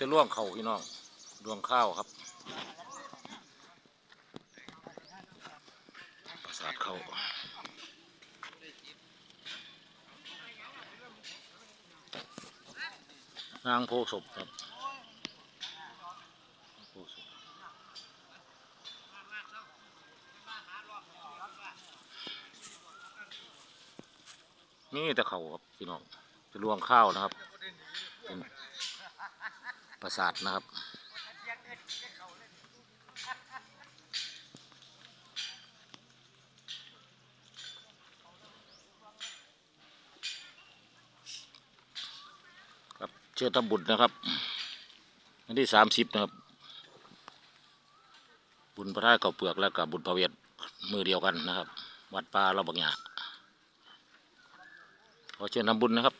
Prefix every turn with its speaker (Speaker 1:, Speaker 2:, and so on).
Speaker 1: จะล่วงเข่าพี่น้องล่วงข้าวครับประสาทเข้านางโพศพครับโพศพนี่แต่เขาครับพี่น้องจะล่วงข้าวนะครับ ประสาทนะครับ ครับเชื่อทำบุญนะครับวันที่สามสิบนะครับ บุญพระธาตุเก่าเปลือกแล้วกับบุญพระเวทมือเดียวกันนะครับ วัดป่าเราบางหยาขอเชิญทำบุญนะครับ